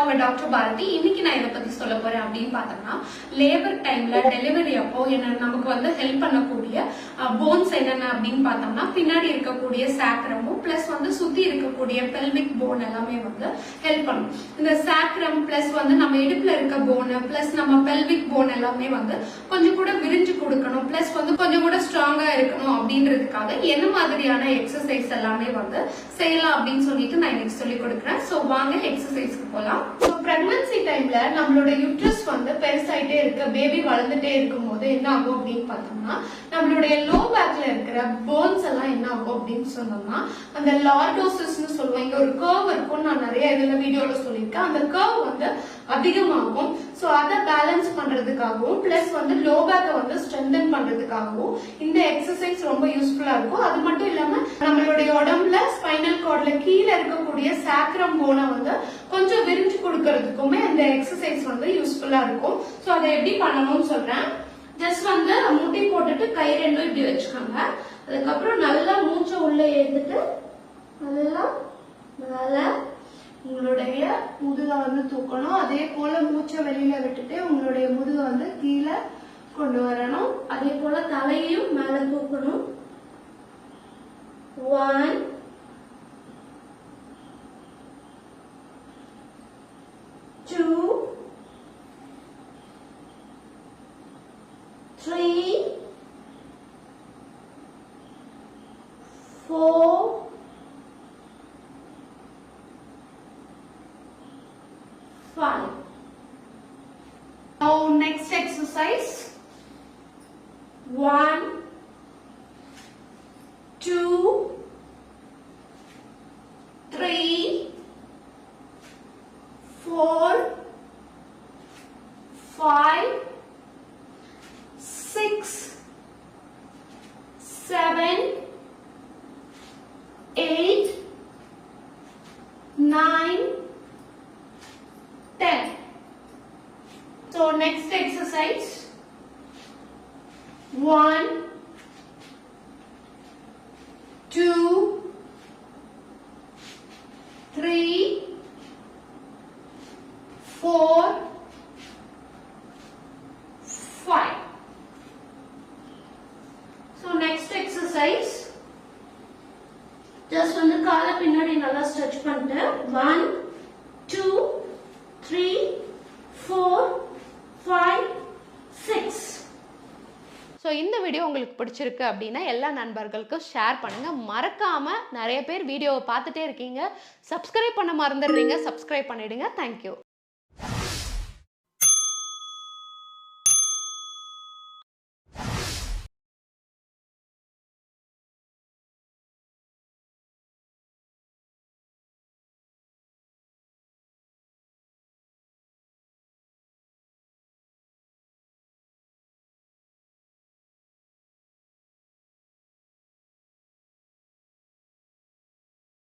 உங்க டாக்டர் பாரதி இன்னைக்கு நான் இதை பத்தி சொல்ல போறேன் அப்படின்னு பார்த்தோம்னா லேபர் டைம்ல டெலிவரி அப்போ என்ன நமக்கு வந்து ஹெல்ப் பண்ணக்கூடிய போன்ஸ் என்னென்ன அப்படின்னு பார்த்தோம்னா பின்னாடி இருக்கக்கூடிய சாக்ரமும் பிளஸ் வந்து சுத்தி இருக்கக்கூடிய பெல்விக் போன் எல்லாமே வந்து ஹெல்ப் பண்ணும். இந்த சாக்ரம் பிளஸ் வந்து நம்ம இடுப்புல இருக்க போனு பிளஸ் நம்ம பெல்விக் போன் எல்லாமே வந்து கொஞ்சம் கூட விரிஞ்சு கொடுக்கணும் பிளஸ் வந்து கொஞ்சம் கூட ஸ்ட்ராங்கா இருக்கணும் அப்படின்றதுக்காக என்ன மாதிரியான எக்ஸசைஸ் எல்லாமே வந்து செய்யலாம் அப்படின்னு சொல்லிட்டு நான் இன்னைக்கு சொல்லி கொடுக்குறேன். ஸோ வாங்க எக்ஸசைஸ்க்கு போகலாம் ஸோ ப்ரெக்னன்சி டைம்ல நம்மளோட யூட்ரஸ் வந்து பெருசாயிட்டே இருக்க. பேபி வளர்ந்துட்டே இருக்கும் போது என்ன ஆகும் அப்படின்னு பார்த்தோம்னா நம்மளுடைய லோ பேக்ல இருக்கிற போன்ஸ் எல்லாம் என்ன ஆகும் அப்படின்னு சொன்னோம்னா அந்த லார்டோசிஸ்னு சொல்லுவோம். இங்க ஒரு கர்வ் இருக்கும் நான் நிறைய இதுல வீடியோல சொல்லியிருக்கேன். அந்த கர்வ் வந்து அதிகமாகும். ஸோ அதை பேலன்ஸ் பண்றதுக்காகவும் பிளஸ் வந்து லோ பேக்கை வந்து ஸ்ட்ரென்தன் பண்றதுக்காகவும் இந்த எக்ஸசைஸ் ரொம்ப யூஸ்ஃபுல்லா இருக்கும். அது மட்டும் இல்லாம நம்மளுடைய உடம்புல ஸ்பைனல் கார்ட்ல கீழே இருக்கக்கூடிய சாக்ரம் போனை வந்து கொஞ்சம் விரிஞ்சு கொடுக்கறதுக்குமே அந்த எக்ஸசைஸ் வந்து யூஸ்ஃபுல்லா இருக்கும். ஸோ அதை எப்படி பண்ணணும்னு சொல்றேன். ஜஸ்ட் வந்து முட்டி போட்டுட்டு கை ரெண்டும் இப்படி வச்சுக்கோங்க. அதுக்கப்புறம் நல்லா மூச்சை உள்ள எழுந்துட்டு நல்லா மேல உங்களுடைய முதுகை வந்து தூக்கணும். அதே போல மூச்சை வெளியில விட்டுட்டு உங்களுடைய முதுகை வந்து கீழே கொண்டு வரணும். அதே போல தலையையும் மேல தூக்கணும். One three, four, five. Now next exercise. One, two, three, four, five. Seven, eight, nine, 10. So next exercise. 1, 2, 3, just வந்து காலை பின்னாடி நல்லா ஸ்ட்ரெச் பண்ணிட்டு one two three four five six so இந்த வீடியோ உங்களுக்கு பிடிச்சிருக்கு அப்படின்னா எல்லா நண்பர்களுக்கும் ஷேர் பண்ணுங்கள் மறக்காமல் நிறைய பேர் வீடியோவை பார்த்துட்டே இருக்கீங்க. சப்ஸ்கிரைப் பண்ண மறந்துடுறீங்க. சப்ஸ்கிரைப் பண்ணிவிடுங்க தேங்க்யூ